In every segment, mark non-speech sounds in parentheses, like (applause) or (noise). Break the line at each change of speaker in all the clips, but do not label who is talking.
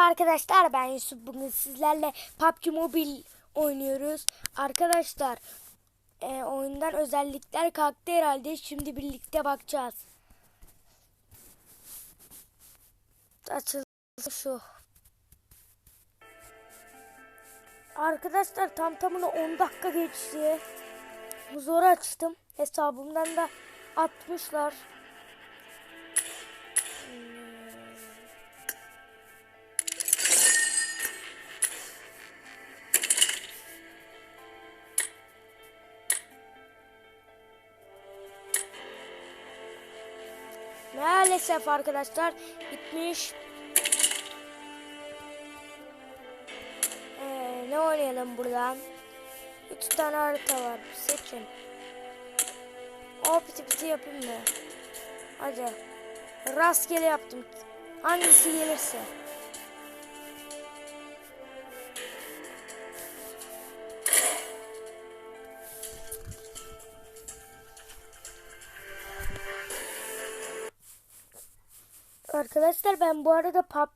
arkadaşlar ben Yusuf bugün sizlerle PUBG Mobile oynuyoruz. Arkadaşlar e, oyundan özellikler kalktı herhalde şimdi birlikte bakacağız. Açıldı şu. Arkadaşlar tam tamına 10 dakika geçti. Zor açtım. Hesabımdan da atmışlar. Maalesef arkadaşlar bitmiş. Ee, ne oynayalım buradan? Üç tane harita var. Seçin. O piti piti yapayım mı? Hadi. Rastgele yaptım. Hangisi gelirse. Arkadaşlar ben bu arada pub,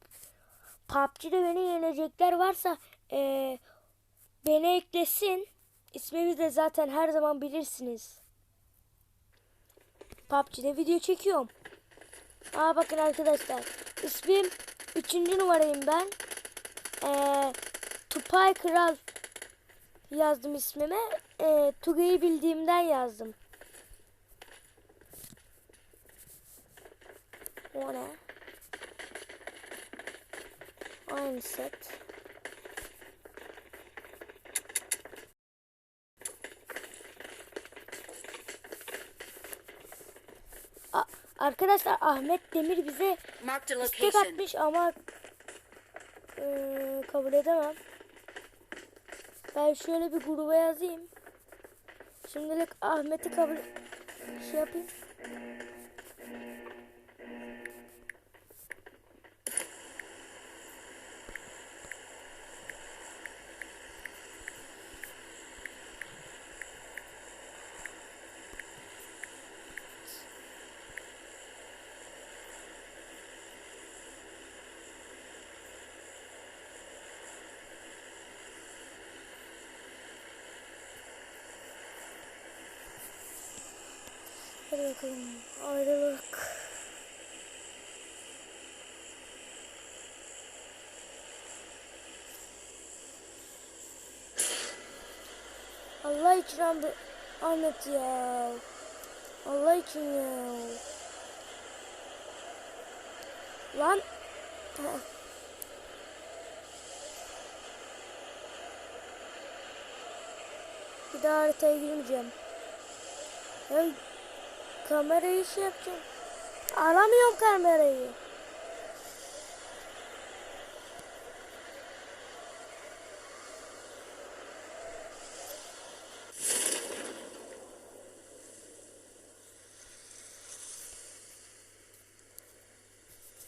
PUBG'de beni yenecekler varsa eee, beni eklesin. İsmimi de zaten her zaman bilirsiniz. PUBG'de video çekiyorum. Aa bakın arkadaşlar. İsmim 3. numarayım ben. Eee Tupay Kral yazdım ismime. Eee Tugay'ı bildiğimden yazdım. O ne? Aynı set. A- Arkadaşlar Ahmet Demir bize istek atmış ama eee, kabul edemem. Ben şöyle bir gruba yazayım. Şimdilik Ahmet'i kabul şey yapayım. Hadi bakalım. Ayrılık. Allah için Ahmet ya. Allah için ya. Lan. Bir daha haritaya girmeyeceğim. Ben kamerayı şey yapacağım. Alamıyorum kamerayı.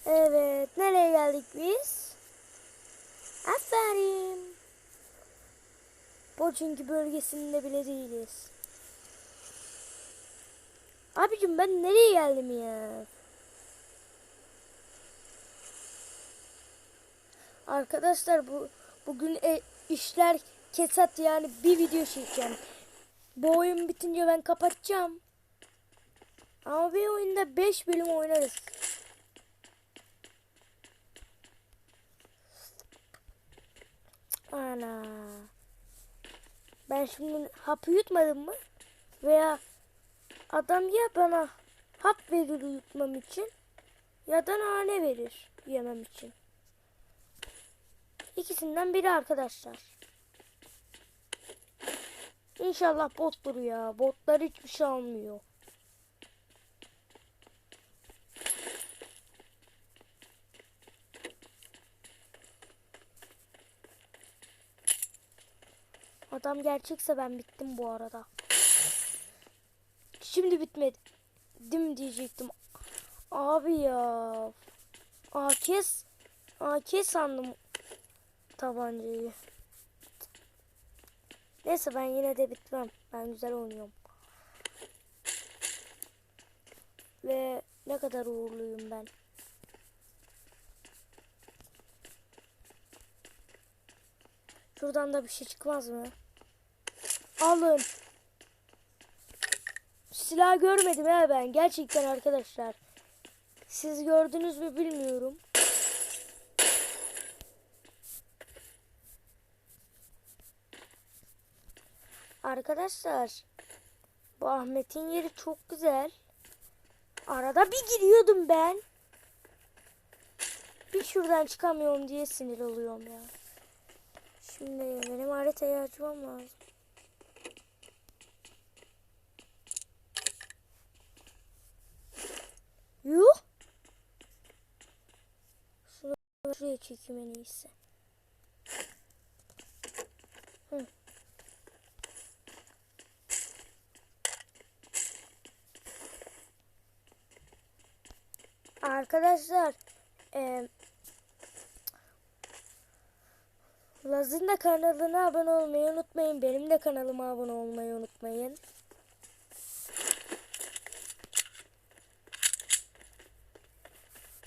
Evet, nereye geldik biz? Aferin. Pochinki bölgesinde bile değiliz. Abicim ben nereye geldim ya? Arkadaşlar bu bugün e, işler kesat yani bir video çekeceğim. Bu oyun bitince ben kapatacağım. Ama bir oyunda 5 bölüm oynarız. Ana. Ben şimdi hapı yutmadım mı? Veya adam ya bana hap verir uyutmam için ya da nane verir yemem için. İkisinden biri arkadaşlar. İnşallah bottur ya. Botlar hiçbir şey almıyor. Adam gerçekse ben bittim bu arada. Şimdi bitmedi. Dim diyecektim. Abi ya. AK AK sandım tabancayı. Neyse ben yine de bitmem. Ben güzel oynuyorum. Ve ne kadar uğurluyum ben. Şuradan da bir şey çıkmaz mı? Alın. Silah görmedim he ben. Gerçekten arkadaşlar. Siz gördünüz mü bilmiyorum. Arkadaşlar. Bu Ahmet'in yeri çok güzel. Arada bir giriyordum ben. Bir şuradan çıkamıyorum diye sinir oluyorum ya. Şimdi benim haritayı açmam lazım. Yuh. Şuraya çekeyim en iyisi. Arkadaşlar eee Laz'ın da kanalına abone olmayı unutmayın. Benim de kanalıma abone olmayı unutmayın.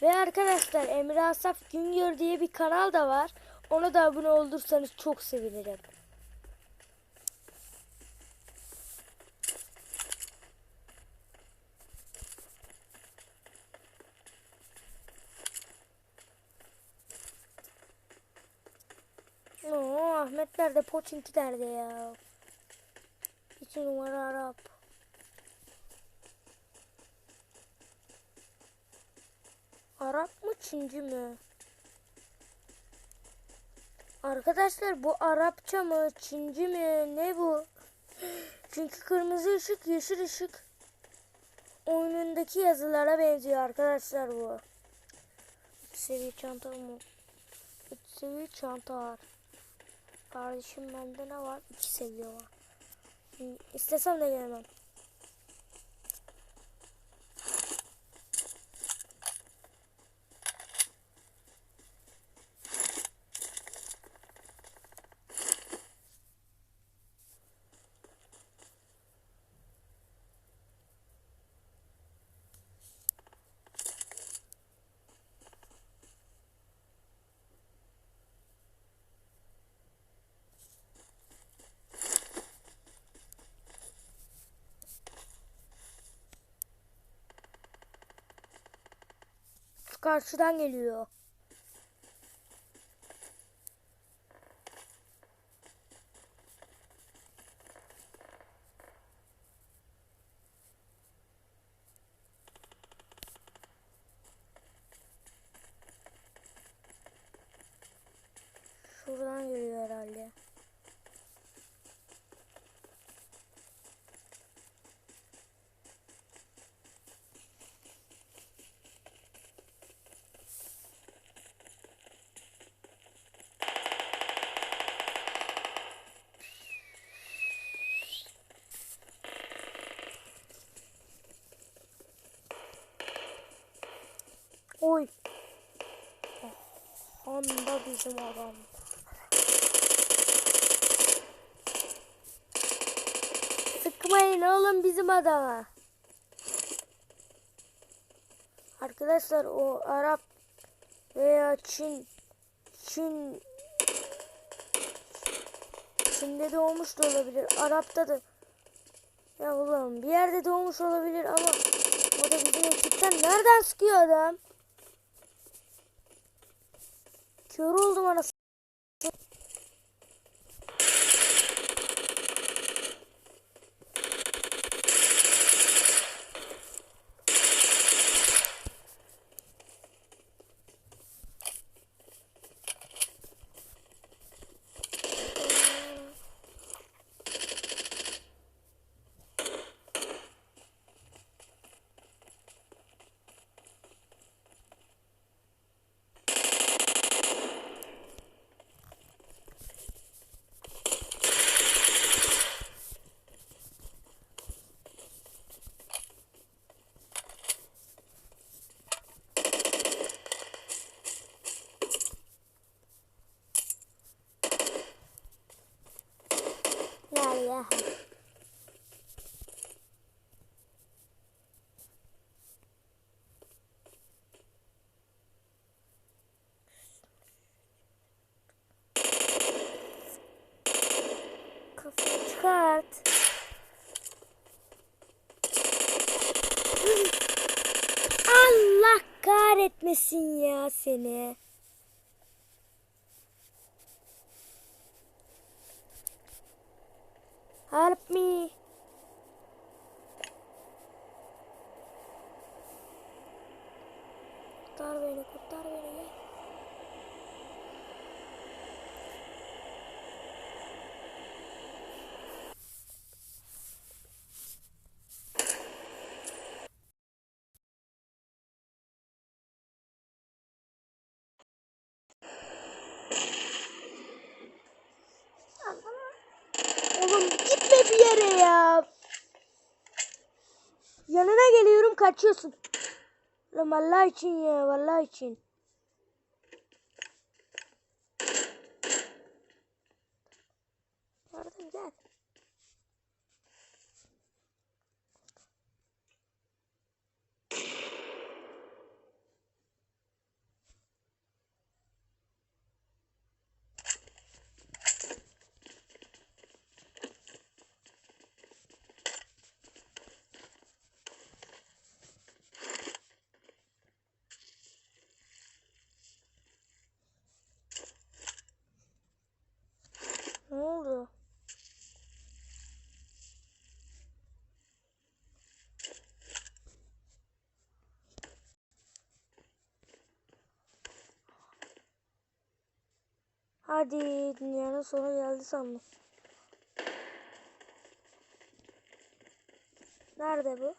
Ve arkadaşlar Emre Asaf Güngör diye bir kanal da var. Ona da abone olursanız çok sevinirim. Oo, Ahmet nerede? Poçinki nerede ya? İki numara Arap. Arap mı Çinci mi? Arkadaşlar bu Arapça mı Çinci mi ne bu? Çünkü kırmızı ışık yeşil ışık oyunundaki yazılara benziyor arkadaşlar bu. Üç seviye çanta mı? Üç seviye çanta var. Kardeşim bende ne var? İki seviye var. İstesem de gelemem. Şu karşıdan geliyor. Şuradan geliyor Oy. Honda bizim adam. Sıkmayın oğlum bizim adama. Arkadaşlar o Arap veya Çin Çin Çin'de doğmuş da olabilir. Arap'ta da ya oğlum bir yerde doğmuş olabilir ama o da bizim ekipten nereden sıkıyor adam? Kör anasını. Çıkart. (gasps) Allah kahretmesin ya seni. Help me. Kurtar beni, kurtar beni. Gel. Oğlum gitme bir yere ya. Yanına geliyorum kaçıyorsun. Lan vallahi için ya vallahi için. Yardım gel. Ne oldu? Hadi dünyanın sonu geldi sandım. Nerede bu?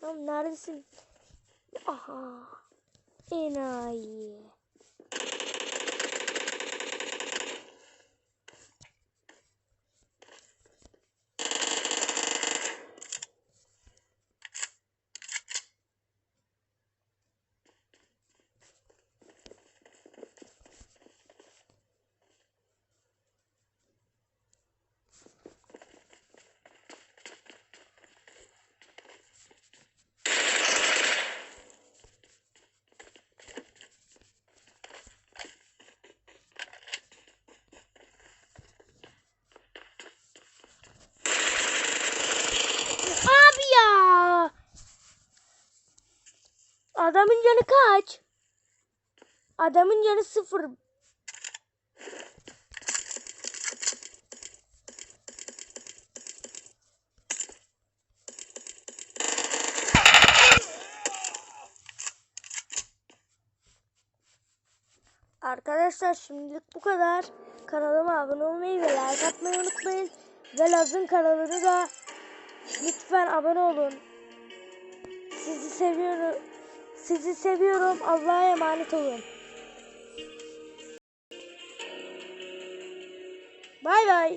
Tamam neredesin? Aha. Enayi. Abi ya. Adamın canı kaç? Adamın canı sıfır. Arkadaşlar şimdilik bu kadar. Kanalıma abone olmayı ve like atmayı unutmayın. Ve Laz'ın kanalını da lütfen abone olun. Sizi seviyorum. Sizi seviyorum. Allah'a emanet olun. Bay bay.